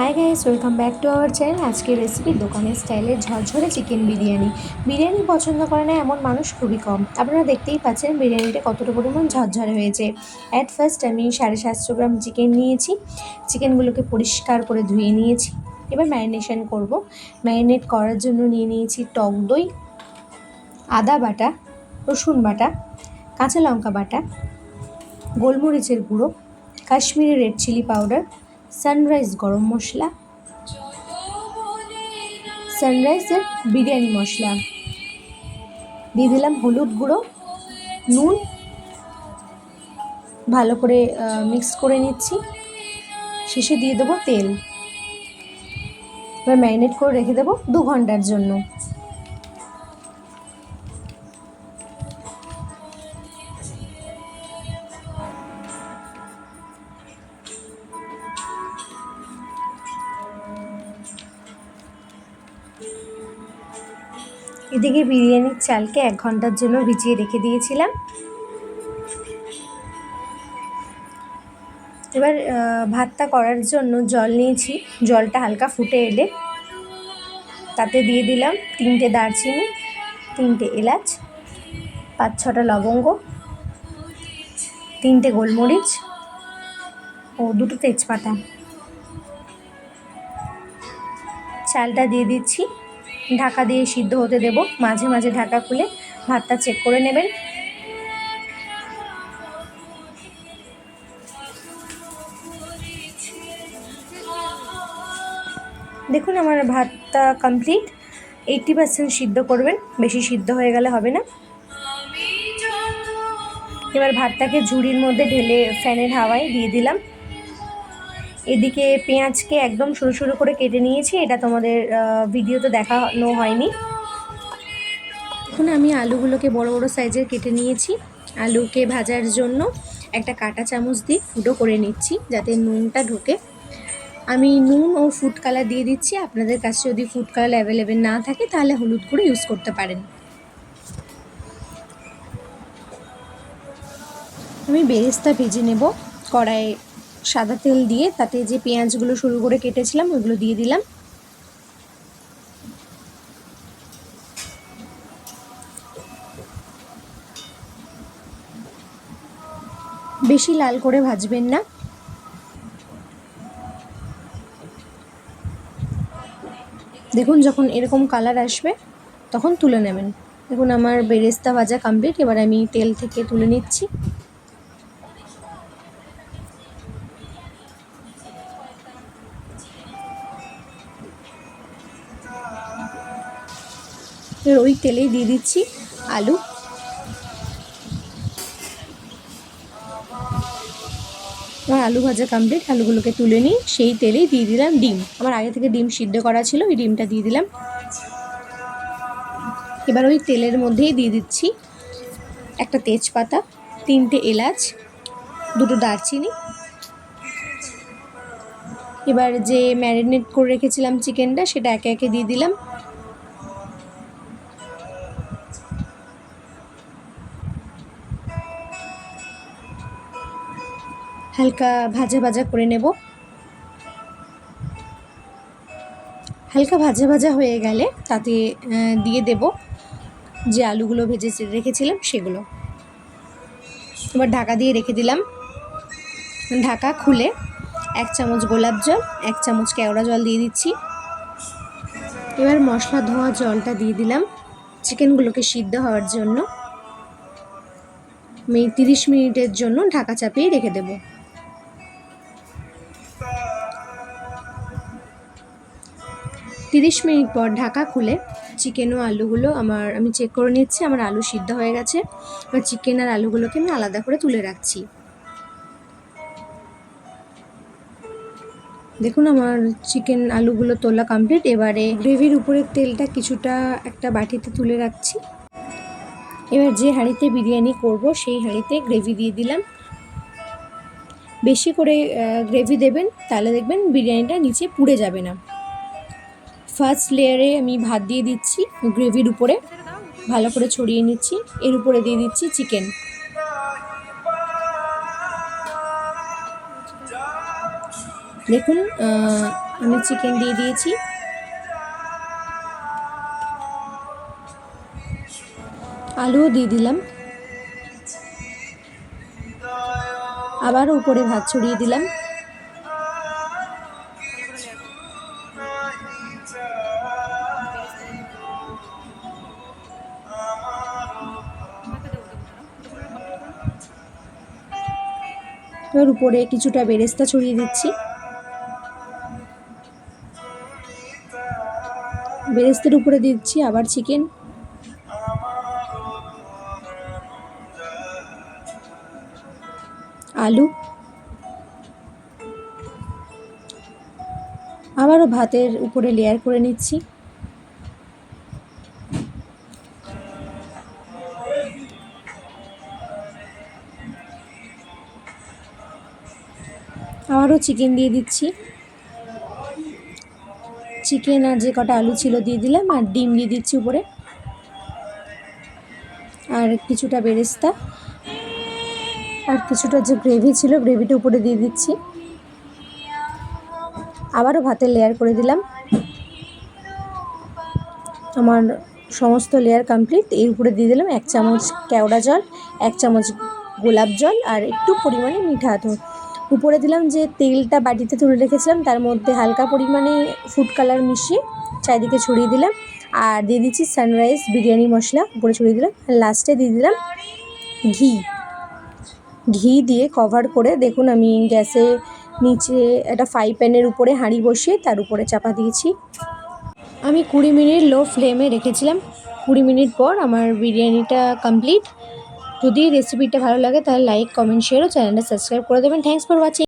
Hi guys welcome back to our channel আজকের recipe দোকানের স্টাইলের ঝরঝরে চিকেন বিরিয়ানি। বিরিয়ানি পছন্দ করে না এমন মানুষ খুবই কম। আপনারা দেখতেই পাচ্ছেন বিরিয়ানিটা কতটা পরিমাণ ঝরঝরে হয়েছে। অ্যাট ফার্স্ট আমি সাড়ে সাতশো গ্রাম চিকেন নিয়েছি। চিকেনগুলোকে পরিষ্কার করে ধুয়ে নিয়েছি। এবার ম্যারিনেশন করব। ম্যারিনেট করার জন্য নিয়ে নিয়েছি টক দই, আদা বাটা, রসুন বাটা, কাঁচা লঙ্কা বাটা, গোলমরিচের গুঁড়ো Kashmiri red chilli powder Sunrise garam masala. সানরাইজের biryani মশলা। দিয়ে দিলাম হলুদ গুঁড়ো, নুন। ভালো করে মিক্স করে নিচ্ছি। শেষে দিয়ে দেবো তেল। এবার ম্যারিনেট করে রেখে দেবো দু ঘণ্টার জন্য। এদিকে বিরিয়ানির চালকে এক ঘণ্টার জন্য ভিজিয়ে রেখে দিয়েছিলাম। এবার ভাতটা করার জন্য জল নিয়েছি। জলটা হালকা ফুটে এলে তাতে দিয়ে দিলাম তিনটে দারচিনি, তিনটে এলাচ, পাঁচ ছটা লবঙ্গ, তিনটে গোলমরিচ ও দুটো তেজপাতা। চালটা দিয়ে দিচ্ছি। ঢাকা দিয়ে সিদ্ধ হতে দেব। মাঝে মাঝে ঢাকা খুলে ভাতটা চেক করে নেবেন। দেখুন আমার ভাতটা কমপ্লিট এইটটি পার্সেন্ট সিদ্ধ করবেন, বেশি সিদ্ধ হয়ে গেলে হবে না। এবার ভাতটাকে ঝুড়ির মধ্যে ঢেলে ফ্যানের হাওয়ায় দিয়ে দিলাম। এদিকে পেঁয়াজকে একদম সরু সরু করে কেটে নিয়েছি, এটা তোমাদের ভিডিওতে দেখানো হয়নি। এখন আমি আলুগুলোকে বড় বড় সাইজের কেটে নিয়েছি। আলুকে ভাজার জন্য একটা কাঁটা চামচ দিয়ে ফুটো করে নিচ্ছি, যাতে নুনটা ঢোকে। আমি নুন ও ফুড কালার দিয়ে দিচ্ছি, আপনাদের কাছে যদি ফুড কালার অ্যাভেলেবেল না থাকে, তাহলে হলুদ করে ইউজ করতে পারেন। আমি বেরেস্তা ভেজে নেব কড়াইয়ে। সাদা তেল দিয়ে তাতে যে পেঁয়াজগুলো শুরু করে কেটেছিলাম ওইগুলো দিয়ে দিলাম। বেশি লাল করে ভাজবেন না। দেখুন যখন এরকম কালার আসবে, তখন তুলে নেবেন। দেখুন আমার বেরেস্তা ভাজা কমপ্লিট এবার আমি তেল থেকে তুলে নিচ্ছি। এবার ওই তেলেই দিয়ে দিচ্ছি আলু। আমার আলু ভাজা কমপ্লিট আলুগুলোকে তুলে নিই, সেই তেলেই দিয়ে দিলাম ডিম। আমার আগে থেকে ডিম সিদ্ধ করা ছিল, ওই ডিমটা দিয়ে দিলাম। এবার ওই তেলের মধ্যেই দিয়ে দিচ্ছি একটা তেজপাতা, তিনটে এলাচ, দুটো দারচিনি। এবার যে ম্যারিনেট করে রেখেছিলাম চিকেনটা সেটা একে একে দিয়ে দিলাম। হালকা ভাজা ভাজা করে নেব। হালকা ভাজা ভাজা হয়ে গেলে তাতে দিয়ে দেব যে আলুগুলো ভেজে রেখেছিলাম সেগুলো। এবার ঢাকা দিয়ে রেখে দিলাম। ঢাকা খুলে এক চামচ গোলাপ জল, এক চামচ কেওড়া জল দিয়ে দিচ্ছি। এবার মশলা ধোয়া জলটা দিয়ে দিলাম। চিকেনগুলোকে সিদ্ধ হওয়ার জন্য। তিরিশ মিনিটের জন্য ঢাকা চাপিয়ে রেখে দেবো। তিরিশ মিনিট পর ঢাকা খুলে চিকেন ও আলুগুলো আমার, আমি চেক করে নিচ্ছি, আমার আলু সিদ্ধ হয়ে গেছে। এবার চিকেন আর আলুগুলোকে আমি আলাদা করে তুলে রাখছি। দেখুন আমার চিকেন আলুগুলো তোলা কমপ্লিট এবারে গ্রেভির উপরের তেলটা কিছুটা একটা বাটিতে তুলে রাখছি। এবার যে হাঁড়িতে বিরিয়ানি করব, সেই হাঁড়িতে গ্রেভি দিয়ে দিলাম। বেশি করে গ্রেভি দেবেন, তাহলে দেখবেন বিরিয়ানিটা নিচে পুড়ে যাবে না। ফার্স্ট লেয়ারে আমি ভাত দিয়ে দিচ্ছি গ্রেভির উপরে। ভালো করে ছড়িয়ে নিচ্ছি, এর উপরে দিয়ে দিচ্ছি চিকেন দেখুন আমি চিকেন দিয়ে দিয়েছি। আলুও দিয়ে দিলাম। আবার উপরে ভাত ছড়িয়ে দিলাম। এবার উপরে কিছুটা বেরেস্তা ছড়িয়ে দিচ্ছি। বেরেস্তার উপরে দিচ্ছি আবার চিকেন আলু। আবারও ভাতের উপরে লেয়ার করে নিচ্ছি। আবারও চিকেন দিয়ে দিচ্ছি। চিকেন আর যে কটা আলু ছিল দিয়ে দিলাম, আর ডিম দিয়ে দিচ্ছি উপরে। আর কিছুটা বেরেস্তা। আর কিছুটা যে গ্রেভি ছিল গ্রেভিটা উপরে দিয়ে দিচ্ছি। আবারও ভাতের লেয়ার করে দিলাম। আমার সমস্ত লেয়ার কমপ্লিট এর উপরে দিয়ে দিলাম এক চামচ কেওড়া জল, এক চামচ গোলাপ জল, আর একটু পরিমাণে মিঠা আতর। উপরে দিলাম যে তেলটা বাটিতে তুলে রেখেছিলাম, তার মধ্যে হালকা পরিমাণে ফুড কালার মিশিয়ে চারিদিকে ছড়িয়ে দিলাম। আর দিয়ে দিচ্ছি সানরাইজ বিরিয়ানি মশলা, উপরে ছড়িয়ে দিলাম। লাস্টে দিয়ে দিলাম ঘি। ঘি দিয়ে কভার করে দেখুন আমি গ্যাসে নিচে একটা ফ্রাই প্যানের উপরে হাঁড়ি বসিয়ে তার উপরে চাপা দিয়েছি। আমি কুড়ি মিনিট লো ফ্লেমে রেখেছিলাম। কুড়ি মিনিট পর আমার বিরিয়ানিটা কমপ্লিট যদি রেসিপিটা ভালো লাগে তাহলে লাইক কমেন্ট শেয়ার ও চ্যানেলটা সাবস্ক্রাইব করে দেবেন। Thanks for watching